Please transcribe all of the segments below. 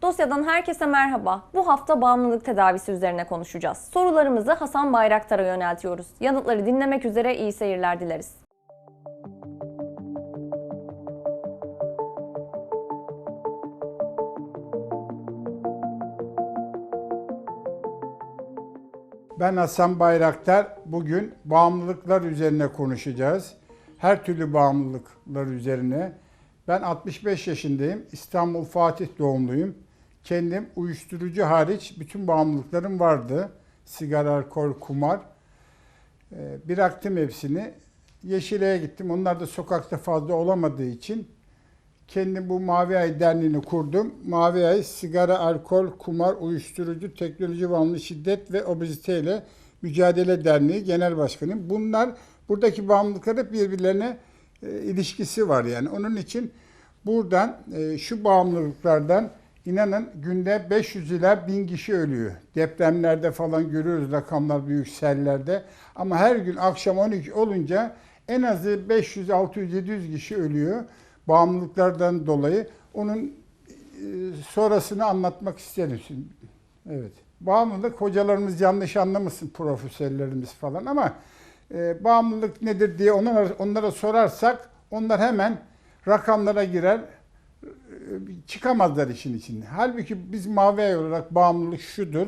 Kapadosya'dan herkese merhaba. Bu hafta bağımlılık tedavisi üzerine konuşacağız. Sorularımızı Hasan Bayraktar'a yöneltiyoruz. Yanıtları dinlemek üzere iyi seyirler dileriz. Ben Hasan Bayraktar. Bugün bağımlılıklar üzerine konuşacağız. Her türlü bağımlılıklar üzerine. Ben 65 yaşındayım. İstanbul Fatih doğumluyum. Kendim uyuşturucu hariç bütün bağımlılıklarım vardı. Sigara, alkol, kumar. Ee, Bıraktım hepsini. Yeşile'ye gittim. Onlar da sokakta fazla olamadığı için kendim bu Mavi Ay Derneği'ni kurdum. Mavi Ay sigara, alkol, kumar, uyuşturucu, teknoloji bağımlı şiddet ve obezite ile mücadele derneği genel başkanıyım. Bunlar buradaki bağımlılıklar hep birbirlerine e, ilişkisi var yani. Onun için buradan e, şu bağımlılıklardan inanın günde 500 ila 1000 kişi ölüyor. Depremlerde falan görüyoruz rakamlar büyük sellerde. Ama her gün akşam 12 olunca en azı 500, 600, 700 kişi ölüyor bağımlılıklardan dolayı. Onun e, sonrasını anlatmak isterim şimdi. Evet. Bağımlılık hocalarımız yanlış anlamasın profesörlerimiz falan ama e, bağımlılık nedir diye onlara, onlara sorarsak onlar hemen rakamlara girer çıkamazlar işin içinde. Halbuki biz mavi olarak bağımlılık şudur.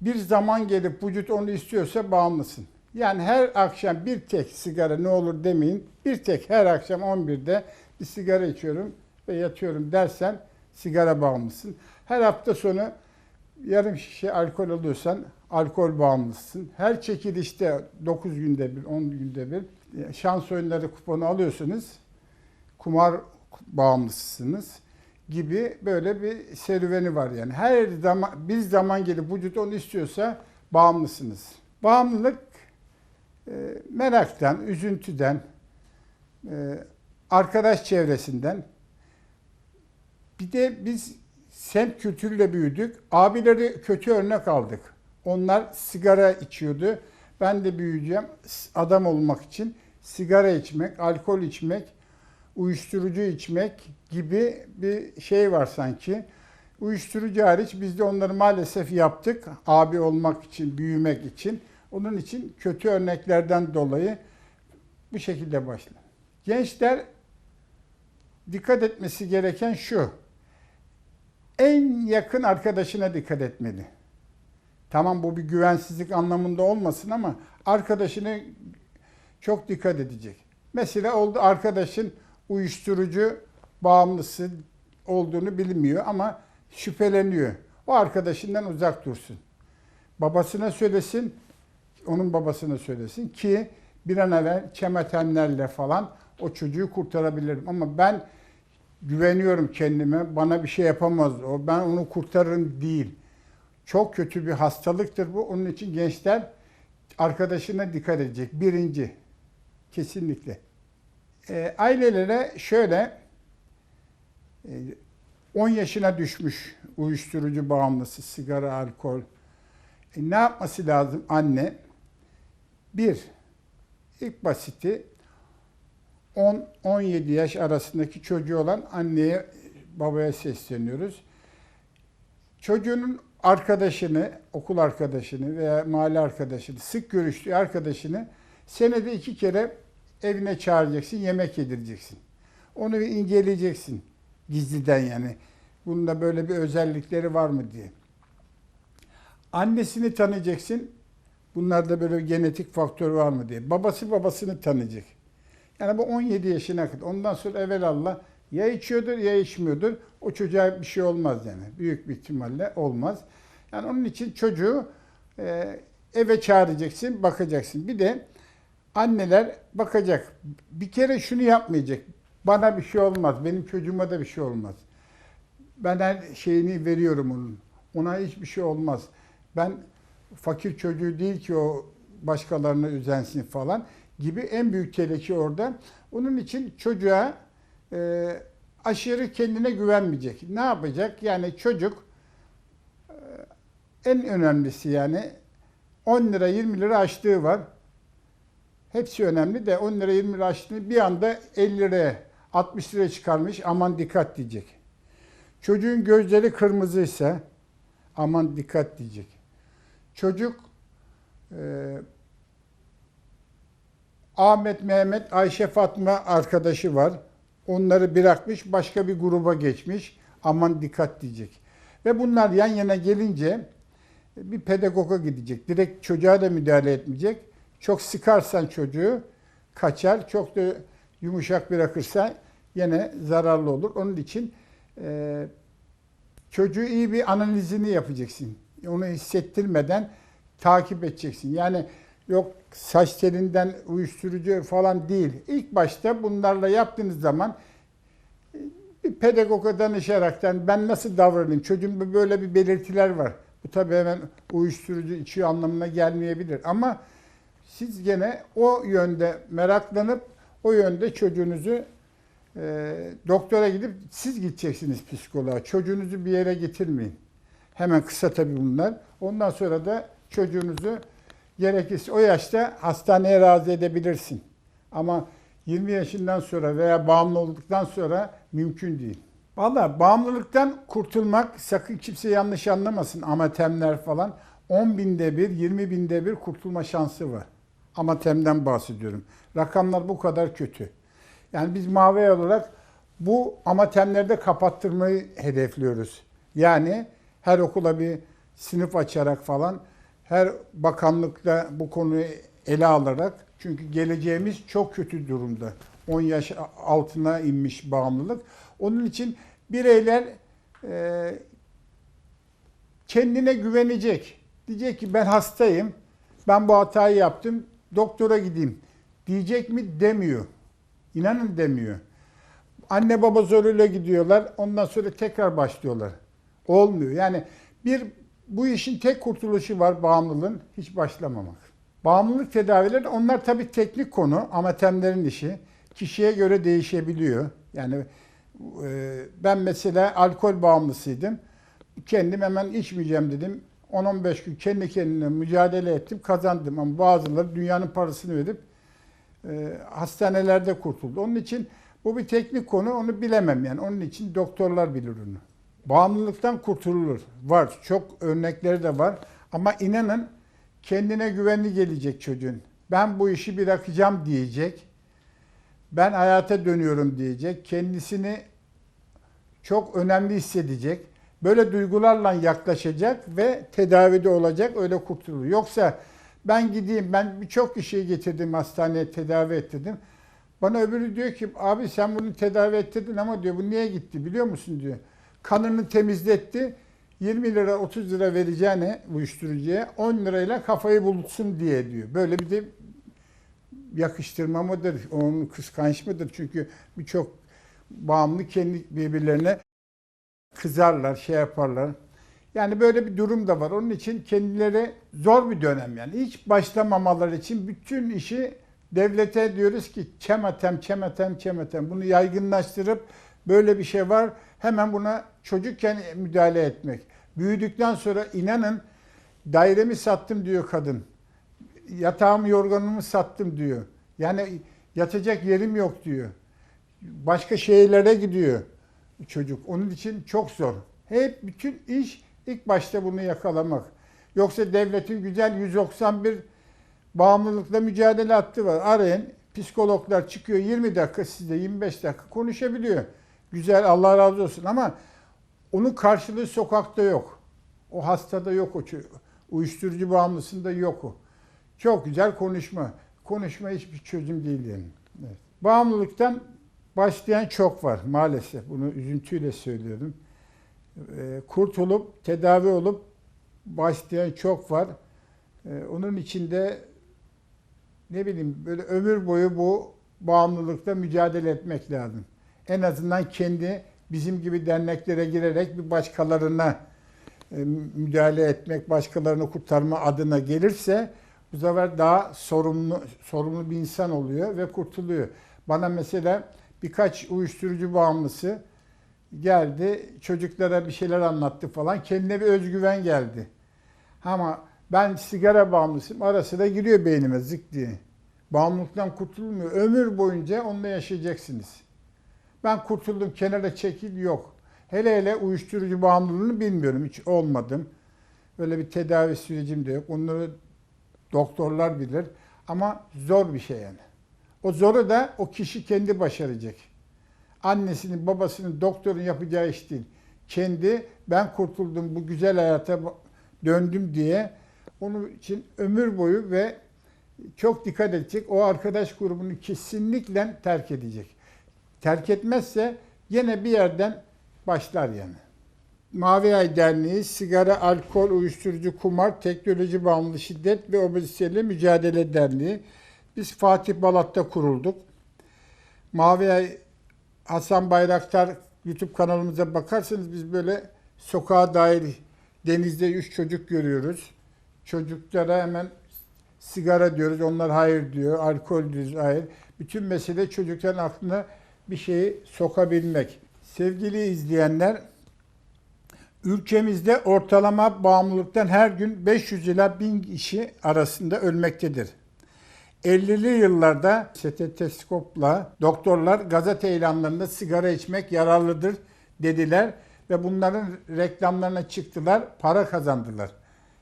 Bir zaman gelip vücut onu istiyorsa bağımlısın. Yani her akşam bir tek sigara ne olur demeyin. Bir tek her akşam 11'de bir sigara içiyorum ve yatıyorum dersen sigara bağımlısın. Her hafta sonu yarım şişe alkol alıyorsan alkol bağımlısın. Her çekilişte 9 günde bir, 10 günde bir şans oyunları kuponu alıyorsunuz. Kumar bağımlısınız gibi böyle bir serüveni var yani. Her zaman bir zaman gelip vücut onu istiyorsa bağımlısınız. Bağımlılık e, meraktan, üzüntüden, e, arkadaş çevresinden. Bir de biz semt kültürüyle büyüdük. Abileri kötü örnek aldık. Onlar sigara içiyordu. Ben de büyüyeceğim adam olmak için sigara içmek, alkol içmek, uyuşturucu içmek gibi bir şey var sanki. Uyuşturucu hariç biz de onları maalesef yaptık. Abi olmak için, büyümek için. Onun için kötü örneklerden dolayı bu şekilde başlar. Gençler dikkat etmesi gereken şu. En yakın arkadaşına dikkat etmeli. Tamam bu bir güvensizlik anlamında olmasın ama arkadaşına çok dikkat edecek. Mesela oldu arkadaşın uyuşturucu bağımlısı olduğunu bilmiyor ama şüpheleniyor. O arkadaşından uzak dursun. Babasına söylesin, onun babasına söylesin ki bir an evvel çemetenlerle falan o çocuğu kurtarabilirim. Ama ben güveniyorum kendime, bana bir şey yapamaz o, ben onu kurtarırım değil. Çok kötü bir hastalıktır bu. Onun için gençler arkadaşına dikkat edecek. Birinci, kesinlikle. E, ailelere şöyle, e, 10 yaşına düşmüş uyuşturucu bağımlısı, sigara, alkol. E, ne yapması lazım anne? Bir, ilk basiti 10-17 yaş arasındaki çocuğu olan anneye, babaya sesleniyoruz. Çocuğunun arkadaşını, okul arkadaşını veya mahalle arkadaşını, sık görüştüğü arkadaşını senede iki kere evine çağıracaksın, yemek yedireceksin. Onu bir inceleyeceksin gizliden yani. Bunda böyle bir özellikleri var mı diye. Annesini tanıyacaksın. Bunlarda böyle bir genetik faktör var mı diye. Babası babasını tanıyacak. Yani bu 17 yaşına kadar. Ondan sonra evvelallah ya içiyordur ya içmiyordur. O çocuğa bir şey olmaz yani. Büyük bir ihtimalle olmaz. Yani onun için çocuğu e, eve çağıracaksın, bakacaksın. Bir de anneler bakacak. Bir kere şunu yapmayacak. Bana bir şey olmaz, benim çocuğuma da bir şey olmaz. Ben her şeyini veriyorum onun. Ona hiçbir şey olmaz. Ben fakir çocuğu değil ki o başkalarına üzensin falan gibi en büyük tehlike orada. Onun için çocuğa e, aşırı kendine güvenmeyecek. Ne yapacak? Yani çocuk e, en önemlisi yani 10 lira 20 lira açlığı var. Hepsi önemli de 10 lira 20 lira açlığı bir anda 50 liraya 60 liraya çıkarmış aman dikkat diyecek. Çocuğun gözleri kırmızıysa aman dikkat diyecek. Çocuk e, Ahmet, Mehmet, Ayşe, Fatma arkadaşı var. Onları bırakmış, başka bir gruba geçmiş. Aman dikkat diyecek. Ve bunlar yan yana gelince bir pedagoga gidecek. Direkt çocuğa da müdahale etmeyecek. Çok sıkarsan çocuğu kaçar. Çok da yumuşak bırakırsan yine zararlı olur. Onun için e, çocuğu iyi bir analizini yapacaksın. Onu hissettirmeden takip edeceksin. Yani yok saç telinden uyuşturucu falan değil. İlk başta bunlarla yaptığınız zaman e, bir pedagoga danışaraktan ben nasıl davranayım? Çocuğumda böyle bir belirtiler var. Bu tabii hemen uyuşturucu içiyor anlamına gelmeyebilir. Ama siz gene o yönde meraklanıp o yönde çocuğunuzu e, doktora gidip siz gideceksiniz psikoloğa. Çocuğunuzu bir yere getirmeyin. Hemen kısa tabii bunlar. Ondan sonra da çocuğunuzu gerekirse o yaşta hastaneye razı edebilirsin. Ama 20 yaşından sonra veya bağımlı olduktan sonra mümkün değil. Valla bağımlılıktan kurtulmak sakın kimse yanlış anlamasın amatemler falan. 10 binde bir, 20 binde bir kurtulma şansı var. Amatemden bahsediyorum. Rakamlar bu kadar kötü. Yani biz mavi olarak bu amatemleri kapattırmayı hedefliyoruz. Yani her okula bir sınıf açarak falan, her bakanlıkla bu konuyu ele alarak çünkü geleceğimiz çok kötü durumda. 10 yaş altına inmiş bağımlılık. Onun için bireyler e, kendine güvenecek. Diyecek ki ben hastayım, ben bu hatayı yaptım, doktora gideyim. Diyecek mi? Demiyor. İnanın demiyor. Anne baba zoruyla gidiyorlar, ondan sonra tekrar başlıyorlar. Olmuyor. Yani bir bu işin tek kurtuluşu var bağımlılığın hiç başlamamak. Bağımlılık tedavileri onlar tabii teknik konu, amatemlerin işi. Kişiye göre değişebiliyor. Yani e, ben mesela alkol bağımlısıydım. Kendim hemen içmeyeceğim dedim. 10-15 gün kendi kendine mücadele ettim, kazandım. Ama bazıları dünyanın parasını verip e, hastanelerde kurtuldu. Onun için bu bir teknik konu, onu bilemem yani. Onun için doktorlar bilir onu. Bağımlılıktan kurtululur. Var, çok örnekleri de var. Ama inanın kendine güvenli gelecek çocuğun. Ben bu işi bırakacağım diyecek. Ben hayata dönüyorum diyecek. Kendisini çok önemli hissedecek. Böyle duygularla yaklaşacak ve tedavide olacak, öyle kurtulur. Yoksa ben gideyim, ben birçok kişiyi getirdim hastaneye tedavi ettirdim. Bana öbürü diyor ki abi sen bunu tedavi ettirdin ama diyor bu niye gitti biliyor musun diyor. Kanını temizletti. 20 lira 30 lira vereceğine uyuşturucuya 10 lirayla kafayı bulutsun diye diyor. Böyle bir de yakıştırma mıdır, onun kıskanç mıdır? Çünkü birçok bağımlı kendi birbirlerine kızarlar, şey yaparlar. Yani böyle bir durum da var. Onun için kendileri zor bir dönem yani. Hiç başlamamaları için bütün işi devlete diyoruz ki çematem, çematem, çematem. Bunu yaygınlaştırıp böyle bir şey var. Hemen buna çocukken müdahale etmek. Büyüdükten sonra inanın dairemi sattım diyor kadın. Yatağımı, yorganımı sattım diyor. Yani yatacak yerim yok diyor. Başka şehirlere gidiyor çocuk. Onun için çok zor. Hep bütün iş ilk başta bunu yakalamak. Yoksa devletin güzel 191 bağımlılıkla mücadele hattı var. Arayın. Psikologlar çıkıyor 20 dakika sizde 25 dakika konuşabiliyor. Güzel Allah razı olsun ama onun karşılığı sokakta yok. O hastada yok o. Uyuşturucu bağımlısında yok o. Çok güzel konuşma. Konuşma hiçbir çözüm değil yani. Evet. Bağımlılıktan başlayan çok var maalesef. Bunu üzüntüyle söylüyorum. Ee, Kurtulup, tedavi olup başlayan çok var. Ee, Onun içinde ne bileyim böyle ömür boyu bu bağımlılıkla mücadele etmek lazım. En azından kendi bizim gibi derneklere girerek bir başkalarına e, müdahale etmek, başkalarını kurtarma adına gelirse bu sefer daha sorumlu sorumlu bir insan oluyor ve kurtuluyor. Bana mesela birkaç uyuşturucu bağımlısı geldi, çocuklara bir şeyler anlattı falan. Kendine bir özgüven geldi. Ama ben sigara bağımlısıyım. Ara sıra giriyor beynime zık diye. Bağımlılıktan kurtulmuyor. Ömür boyunca onunla yaşayacaksınız. Ben kurtuldum, kenara çekil yok. Hele hele uyuşturucu bağımlılığını bilmiyorum. Hiç olmadım. Öyle bir tedavi sürecim de yok. Onları doktorlar bilir. Ama zor bir şey yani. O zoru da o kişi kendi başaracak. Annesinin, babasının, doktorun yapacağı iş değil. Kendi ben kurtuldum bu güzel hayata döndüm diye onun için ömür boyu ve çok dikkat edecek. O arkadaş grubunu kesinlikle terk edecek. Terk etmezse yine bir yerden başlar yani. Mavi Ay Derneği sigara, alkol, uyuşturucu, kumar, teknoloji bağımlı şiddet ve obeziteyle mücadele derneği. Biz Fatih Balat'ta kurulduk. Mavi Ay Hasan Bayraktar YouTube kanalımıza bakarsanız biz böyle sokağa dair denizde üç çocuk görüyoruz. Çocuklara hemen sigara diyoruz. Onlar hayır diyor. Alkol diyoruz. Hayır. Bütün mesele çocukların aklına bir şeyi sokabilmek. Sevgili izleyenler, ülkemizde ortalama bağımlılıktan her gün 500 ila 1000 kişi arasında ölmektedir. 50'li yıllarda steteskopla doktorlar gazete ilanlarında sigara içmek yararlıdır dediler ve bunların reklamlarına çıktılar, para kazandılar.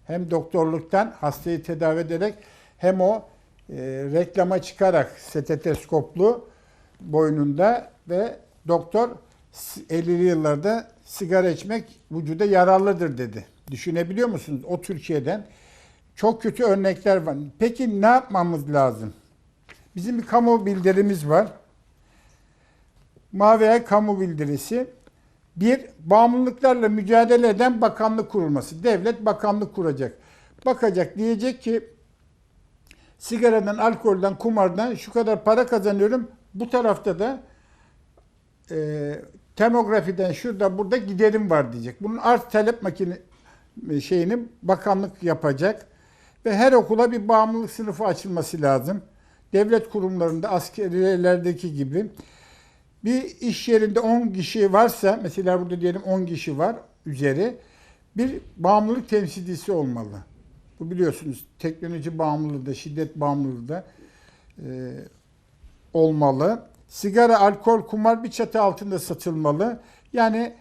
Hem doktorluktan hastayı tedavi ederek hem o e, reklama çıkarak steteskoplu boynunda ve doktor 50'li yıllarda sigara içmek vücuda yararlıdır dedi. Düşünebiliyor musunuz? O Türkiye'den çok kötü örnekler var. Peki ne yapmamız lazım? Bizim bir kamu bildirimiz var. Mavi Ay Kamu Bildirisi. Bir, bağımlılıklarla mücadele eden bakanlık kurulması. Devlet bakanlık kuracak. Bakacak diyecek ki sigaradan, alkolden, kumardan şu kadar para kazanıyorum. Bu tarafta da e, demografiden şurada burada giderim var diyecek. Bunun arz talep makine şeyini bakanlık yapacak ve her okula bir bağımlılık sınıfı açılması lazım. Devlet kurumlarında askeriyelerdeki gibi bir iş yerinde 10 kişi varsa mesela burada diyelim 10 kişi var üzeri bir bağımlılık temsilcisi olmalı. Bu biliyorsunuz teknoloji bağımlılığı da şiddet bağımlılığı da e, olmalı. Sigara, alkol, kumar bir çatı altında satılmalı. Yani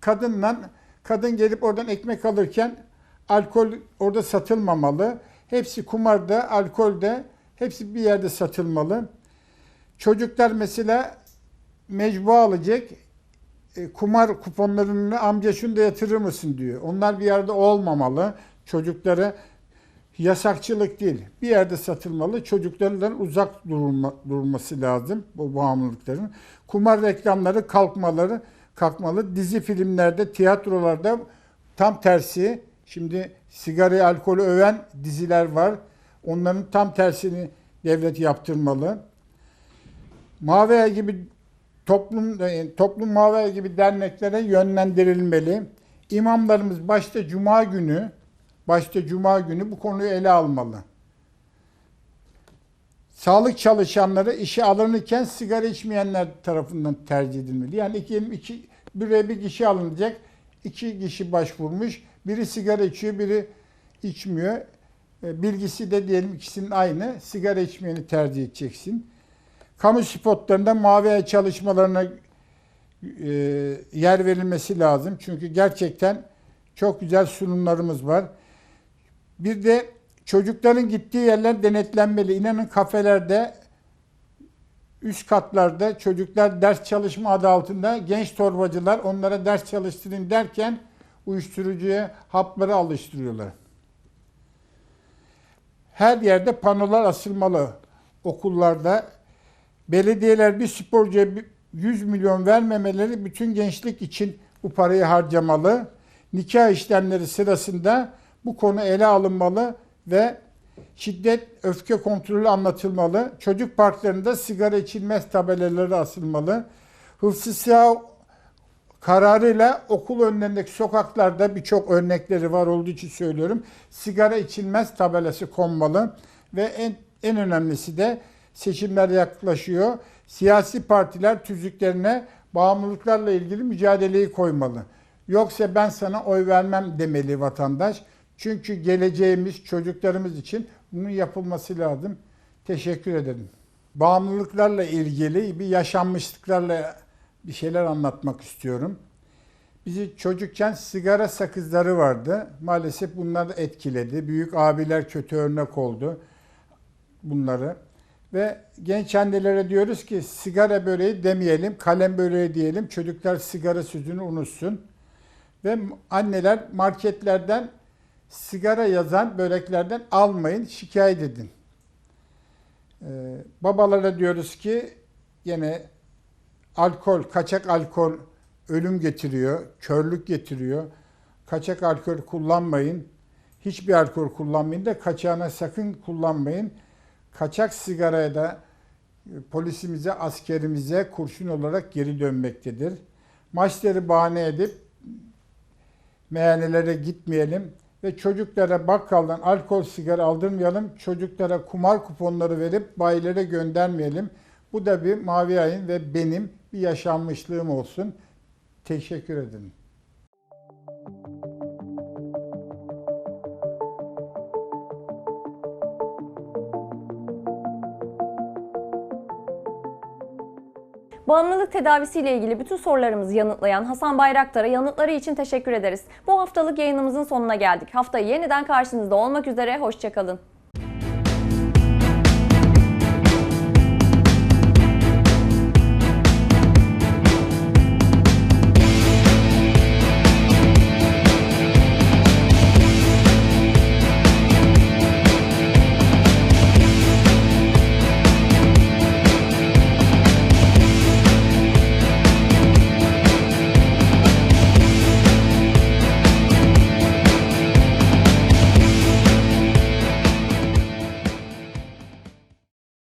kadınla kadın gelip oradan ekmek alırken alkol orada satılmamalı. Hepsi kumarda, alkolde hepsi bir yerde satılmalı. Çocuklar mesela mecbu alacak. E, kumar kuponlarını amca şunu da yatırır mısın diyor. Onlar bir yerde olmamalı. Çocuklara yasakçılık değil. Bir yerde satılmalı. Çocuklardan uzak durulma, durulması lazım bu bağımlılıkların. Kumar reklamları kalkmaları kalkmalı. Dizi filmlerde, tiyatrolarda tam tersi. Şimdi sigarayı, alkolü öven diziler var. Onların tam tersini devlet yaptırmalı. Mavi gibi toplum e, toplum Mavi gibi derneklere yönlendirilmeli. İmamlarımız başta cuma günü başta cuma günü bu konuyu ele almalı. Sağlık çalışanları işe alınırken sigara içmeyenler tarafından tercih edilmeli. Yani iki, iki bir bir kişi alınacak. iki kişi başvurmuş. Biri sigara içiyor, biri içmiyor. E, Bilgisi de diyelim ikisinin aynı. Sigara içmeyeni tercih edeceksin. Kamu spotlarında mavi çalışmalarına e, yer verilmesi lazım. Çünkü gerçekten çok güzel sunumlarımız var. Bir de çocukların gittiği yerler denetlenmeli. İnanın kafelerde, üst katlarda çocuklar ders çalışma adı altında genç torbacılar onlara ders çalıştırın derken uyuşturucuya hapları alıştırıyorlar. Her yerde panolar asılmalı okullarda. Belediyeler bir sporcuya 100 milyon vermemeleri bütün gençlik için bu parayı harcamalı. Nikah işlemleri sırasında bu konu ele alınmalı ve şiddet, öfke kontrolü anlatılmalı. Çocuk parklarında sigara içilmez tabelaları asılmalı. Hıfzı kararıyla okul önlerindeki sokaklarda birçok örnekleri var olduğu için söylüyorum. Sigara içilmez tabelası konmalı ve en, en önemlisi de seçimler yaklaşıyor. Siyasi partiler tüzüklerine bağımlılıklarla ilgili mücadeleyi koymalı. Yoksa ben sana oy vermem demeli vatandaş. Çünkü geleceğimiz çocuklarımız için bunun yapılması lazım. Teşekkür ederim. Bağımlılıklarla ilgili bir yaşanmışlıklarla bir şeyler anlatmak istiyorum. Bizi çocukken sigara sakızları vardı. Maalesef bunlar da etkiledi. Büyük abiler kötü örnek oldu bunları. Ve genç annelere diyoruz ki sigara böreği demeyelim, kalem böreği diyelim. Çocuklar sigara sözünü unutsun. Ve anneler marketlerden sigara yazan böreklerden almayın, şikayet edin. Ee, babalara diyoruz ki yine alkol, kaçak alkol ölüm getiriyor, körlük getiriyor. Kaçak alkol kullanmayın. Hiçbir alkol kullanmayın da kaçağına sakın kullanmayın. Kaçak sigaraya da e, polisimize, askerimize kurşun olarak geri dönmektedir. Maçları bahane edip meyhanelere gitmeyelim ve çocuklara bakkaldan alkol sigara aldırmayalım. Çocuklara kumar kuponları verip bayilere göndermeyelim. Bu da bir Mavi Ay'ın ve benim bir yaşanmışlığım olsun. Teşekkür ederim. Bağımlılık tedavisiyle ilgili bütün sorularımızı yanıtlayan Hasan Bayraktar'a yanıtları için teşekkür ederiz. Bu haftalık yayınımızın sonuna geldik. Haftaya yeniden karşınızda olmak üzere, hoşçakalın.